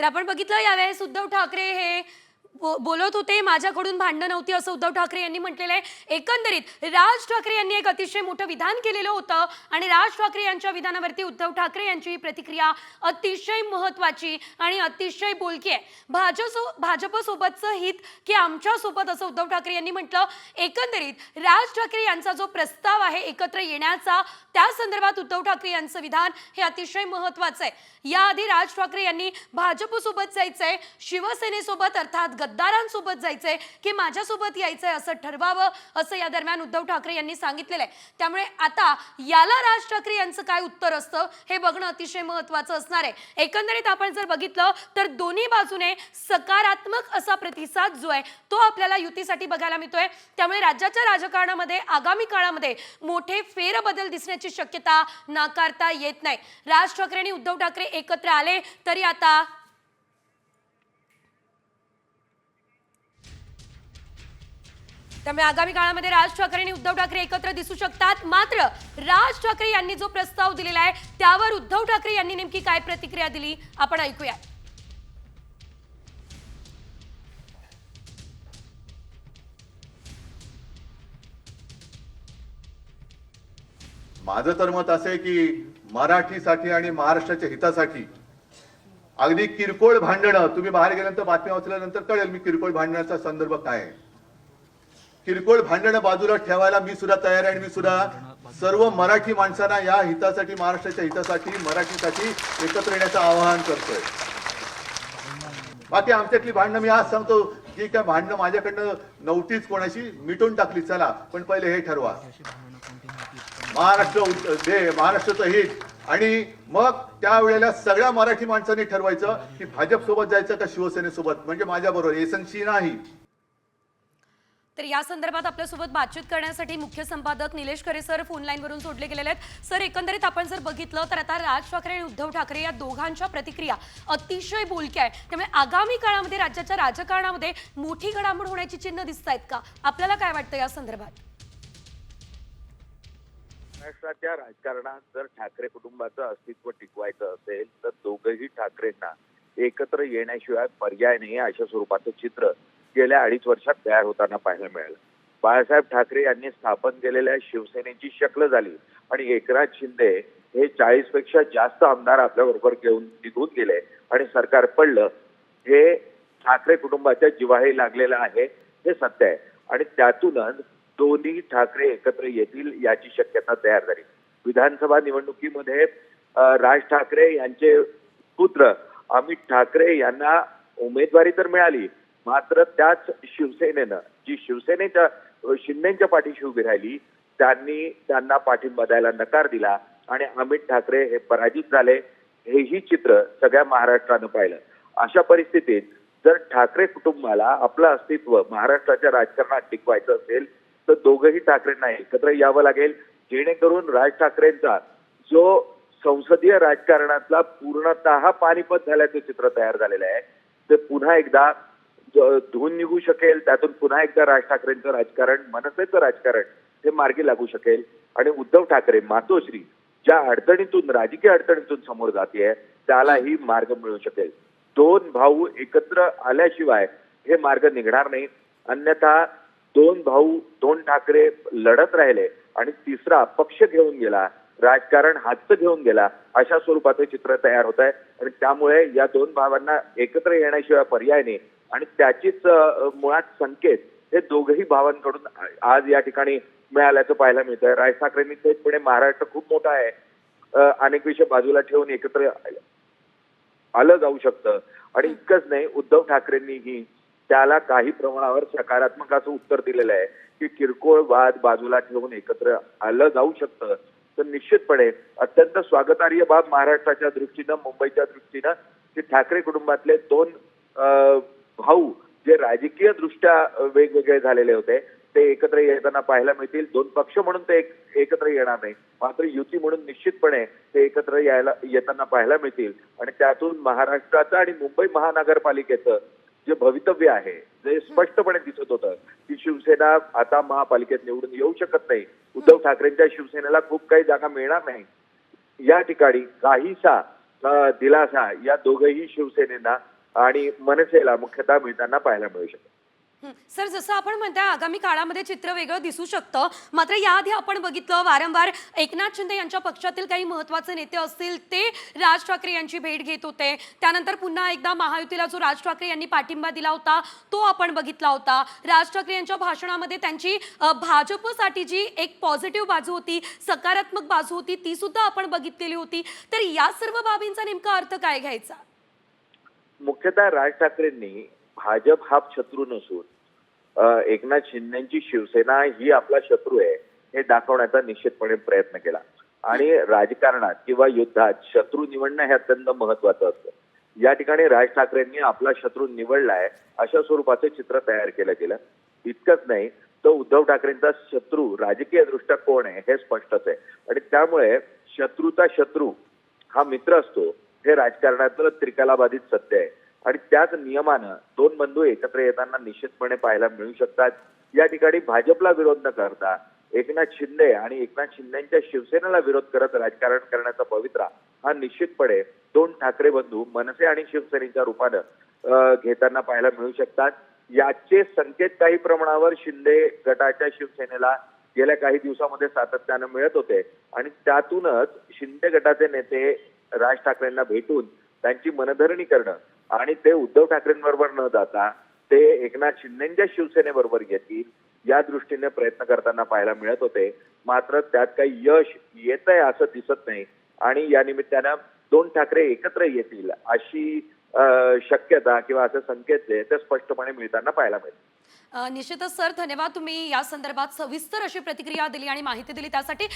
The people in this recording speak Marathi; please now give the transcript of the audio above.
तर आपण बघितलं यावेळेस उद्धव ठाकरे हे बो- बोलत होते माझ्याकडून भांडणं नव्हती असं उद्धव ठाकरे यांनी म्हटलेलं आहे. एकंदरीत राज ठाकरे यांनी एक अतिशय मोठं विधान केलेलं होतं आणि राज ठाकरे यांच्या विधानावरती उद्धव ठाकरे यांची ही प्रतिक्रिया अतिशय महत्वाची आणि अतिशय बोलकी आहे. भाजसो भाजपसोबतचं हित की आमच्यासोबत असं उद्धव ठाकरे यांनी म्हटलं एकंदरीत राज ठाकरे यांचा जो प्रस्ताव आहे एकत्र येण्याचा त्या संदर्भात उद्धव ठाकरे यांचं विधान हे अतिशय महत्वाचं आहे. याआधी राज ठाकरे यांनी भाजपसोबत जायचंय शिवसेनेसोबत अर्थात गद्दारांसोबत जायचंय की माझ्यासोबत यायचंय असं ठरवावं असं या दरम्यान उद्धव ठाकरे यांनी सांगितलेलं आहे. त्यामुळे आता याला राज ठाकरे यांचं काय उत्तर असतं हे बघणं अतिशय महत्वाचं असणार आहे. एकंदरीत आपण जर बघितलं तर दोन्ही बाजूने सकारात्मक असा प्रतिसाद जो आहे तो आपल्याला युतीसाठी बघायला मिळतोय. त्यामुळे राज्याच्या राजकारणामध्ये आगामी काळामध्ये मोठे फेरबदल दिसण्याची शक्यता नाकारता येत नाही. राज ठाकरे आणि उद्धव ठाकरे एकत्र आले तरी आता त्यामुळे आगामी काळामध्ये राज ठाकरे आणि उद्धव ठाकरे एकत्र दिसू शकतात. मात्र राज ठाकरे यांनी जो प्रस्ताव दिलेला आहे त्यावर उद्धव ठाकरे यांनी नेमकी काय प्रतिक्रिया दिली? आपण ऐकूया. माझं तर मत असं आहे की मराठीसाठी आणि महाराष्ट्राच्या हितासाठी अगदी किरकोळ भांडणं तुम्ही बाहेर गेल्यानंतर बातम्या वाचल्यानंतर कळेल मी किरकोळ भांडणाचा संदर्भ काय आहे. किरकोळ भांडणं बाजूला ठेवायला मी सुद्धा तयार आहे आणि मी सुद्धा सर्व मराठी माणसांना या हितासाठी महाराष्ट्राच्या हितासाठी मराठीसाठी एकत्र येण्याचं आवाहन करतोय. बाकी आमच्यातली भांडणं मी आज सांगतो की काय भांडणं माझ्याकडनं नव्हतीच कोणाशी मिटून टाकली चला पण पहिले हे ठरवा. महाराष्ट्र जे दे महाराष्ट्राचं हित. आणि मग त्यावेळेला सगळ्या मराठी माणसांनी ठरवायचं की भाजप सोबत जायचं का शिवसेनेसोबत? म्हणजे माझ्याबरोबर एसनशी नाही. तर या संदर्भात आपल्यासोबत बातचीत करण्यासाठी मुख्य संपादक निलेश खरे सर फोन लाईनवरून सोडले गेलेले आहेत. सर एकंदरीत आपण जर बघितलं तर आता राज ठाकरे आणि उद्धव ठाकरे या दोघांच्या प्रतिक्रिया अतिशय बोलक्या आहे त्यामुळे आगामी काळामध्ये राज्याच्या राजकारणामध्ये मोठी घडामोड होण्याची चिन्ह दिसत आहेत का? आपल्याला काय वाटतं या संदर्भात? महाराष्ट्राच्या राजकारणात जर ठाकरे कुटुंबाचं अस्तित्व टिकवायचं असेल तर दोघही ठाकरेंना एकत्र येण्याशिवाय पर्याय नाही अशा स्वरूपाचं चित्र गेल्या अडीच वर्षात तयार होताना पाहायला मिळालं. बाळासाहेब ठाकरे यांनी स्थापन केलेल्या शिवसेनेची शक्ल झाली आणि एकनाथ शिंदे हे चाळीसपेक्षा जास्त आमदार आपल्या बरोबर घेऊन निघून गेले आणि सरकार पडलं. हे ठाकरे कुटुंबाच्या जिवाही लागलेलं आहे हे सत्य आहे. आणि त्यातूनच दोन्ही ठाकरे एकत्र येतील याची शक्यता तयार झाली. विधानसभा निवडणुकीमध्ये राज ठाकरे यांचे पुत्र अमित ठाकरे यांना उमेदवारी तर मिळाली मात्र त्याच शिवसेनेनं जी शिवसेनेच्या शिंदेच्या पाठीशी उभी राहिली त्यांनी त्यांना पाठिंबा द्यायला नकार दिला आणि अमित ठाकरे हे पराजित झाले. हेही चित्र सगळ्या महाराष्ट्रानं पाहिलं. अशा परिस्थितीत जर ठाकरे कुटुंबाला आपलं अस्तित्व महाराष्ट्राच्या राजकारणात टिकवायचं असेल तर दोघंही ठाकरेंना एकत्र यावं लागेल. जेणेकरून राज ठाकरेंचा जो संसदीय राजकारणातला पूर्णतः पानिपत झाल्याचं चित्र तयार झालेलं आहे ते पुन्हा एकदा धुवून निघू शकेल त्यातून पुन्हा एकदा राज ठाकरेंचं राजकारण मनसेचं राजकारण हे मार्गी लागू शकेल. आणि उद्धव ठाकरे मातोश्री ज्या अडचणीतून राजकीय अडचणीतून समोर जाते त्यालाही मार्ग मिळू शकेल. दोन भाऊ एकत्र आल्याशिवाय हे मार्ग निघणार नाही. अन्यथा दोन भाऊ दोन ठाकरे लढत राहिले आणि तिसरा पक्ष घेऊन गेला राजकारण हातचं घेऊन गेला अशा स्वरूपाचं चित्र तयार होत आहे. आणि त्यामुळे या दोन भावांना एकत्र येण्याशिवाय पर्याय नाही. आणि त्याचीच मुळात संकेत हे दोघही भावांकडून आज या ठिकाणी मिळाल्याचं पाहायला मिळतंय. राज ठाकरेंनी थेटपणे महाराष्ट्र खूप मोठा आहे. अनेक विषय बाजूला ठेवून एकत्र आलं जाऊ शकतं. आणि इतकंच नाही उद्धव ठाकरेंनीही त्याला काही प्रमाणावर सकारात्मक असं उत्तर दिलेलं आहे की किरकोळ वाद बाजूला ठेवून एकत्र आलं जाऊ शकतं. तर निश्चितपणे अत्यंत स्वागतार्ह बाब महाराष्ट्राच्या दृष्टीनं मुंबईच्या दृष्टीनं की ठाकरे कुटुंबातले दोन अं, भाऊ जे राजकीय दृष्ट्या वेगवेगळे झालेले होते ते एकत्र येताना पाहायला मिळतील. दोन पक्ष म्हणून ते एक- एकत्र येणार नाही. मात्र युती म्हणून निश्चितपणे ते एकत्र यायला येताना पाहायला मिळतील. आणि त्यातून महाराष्ट्राचं आणि मुंबई महानगरपालिकेचं जे भवितव्य आहे जे स्पष्टपणे दिसत होतं की शिवसेना आता महापालिकेत निवडून येऊ शकत नाही. उद्धव ठाकरेंच्या शिवसेनेला खूप काही जागा मिळणार नाही. या ठिकाणी काहीसा दिलासा या दोघही शिवसेनेला आणि मनसेला मुख्यतः मिळताना पाहायला मिळू शकेल हं. सर जसं आपण म्हणताय आगामी काळामध्ये चित्र वेगळं दिसू शकतं. मात्र याआधी आपण बघितलं वारंवार एकनाथ शिंदे यांच्या पक्षातील काही महत्त्वाचे नेते असतील ते राज ठाकरे यांची भेट घेत होते. त्यानंतर पुन्हा एकदा महायुतीला जो राज ठाकरे यांनी पाठिंबा दिला होता तो आपण बघितला होता. राज ठाकरे यांच्या भाषणामध्ये त्यांची भाजपसाठी जी एक पॉझिटिव्ह बाजू होती सकारात्मक बाजू होती ती सुद्धा आपण बघितलेली होती. तर या सर्व बाबींचा नेमका अर्थ काय घ्यायचा? मुख्यतः राज ठाकरेंनी भाजप हा शत्रू नसून एकनाथ शिंदेची शिवसेना ही आपला शत्रू आहे हे दाखवण्याचा निश्चितपणे प्रयत्न केला. आणि राजकारणात किंवा युद्धात शत्रू निवडणं हे अत्यंत महत्वाचं असतं. या ठिकाणी राज ठाकरेंनी आपला शत्रू निवडलाय अशा स्वरूपाचं चित्र तयार केलं गेलं. इतकंच नाही तर उद्धव ठाकरेंचा शत्रू राजकीय दृष्ट्या कोण आहे हे स्पष्टच आहे. आणि त्यामुळे शत्रूचा शत्रू हा मित्र असतो हे राजकारणातलं त्रिकालाबाधित सत्य आहे. आणि त्याच नियमानं दोन बंधू एकत्र येताना निश्चितपणे पाहायला मिळू शकतात. या ठिकाणी भाजपला विरोध न करता एकनाथ शिंदे आणि एकनाथ शिंदेच्या शिवसेनेला विरोध करत राजकारण करण्याचा पवित्रा हा निश्चितपणे दोन ठाकरे बंधू मनसे आणि शिवसेनेच्या रूपानं घेताना पाहायला मिळू शकतात. याचे संकेत काही प्रमाणावर शिंदे गटाच्या शिवसेनेला गेल्या काही दिवसामध्ये सातत्यानं मिळत होते. आणि त्यातूनच शिंदे गटाचे नेते राज ठाकरेंना भेटून त्यांची मनधरणी करणं आणि ते उद्धव ठाकरेंबरोबर न जाता ते एकनाथ शिंदेच्या शिवसेनेबरोबर घेतील या दृष्टीने प्रयत्न करताना पाहायला मिळत होते. मात्र त्यात काही यश येत आहे असं दिसत नाही आणि या निमित्तानं दोन ठाकरे एकत्र येतील अशी शक्यता किंवा असे संकेत जे ते स्पष्टपणे मिळताना पाहायला मिळतील. निश्चितच सर धन्यवाद. तुम्ही या संदर्भात सविस्तर अशी प्रतिक्रिया दिली आणि माहिती दिली त्यासाठी.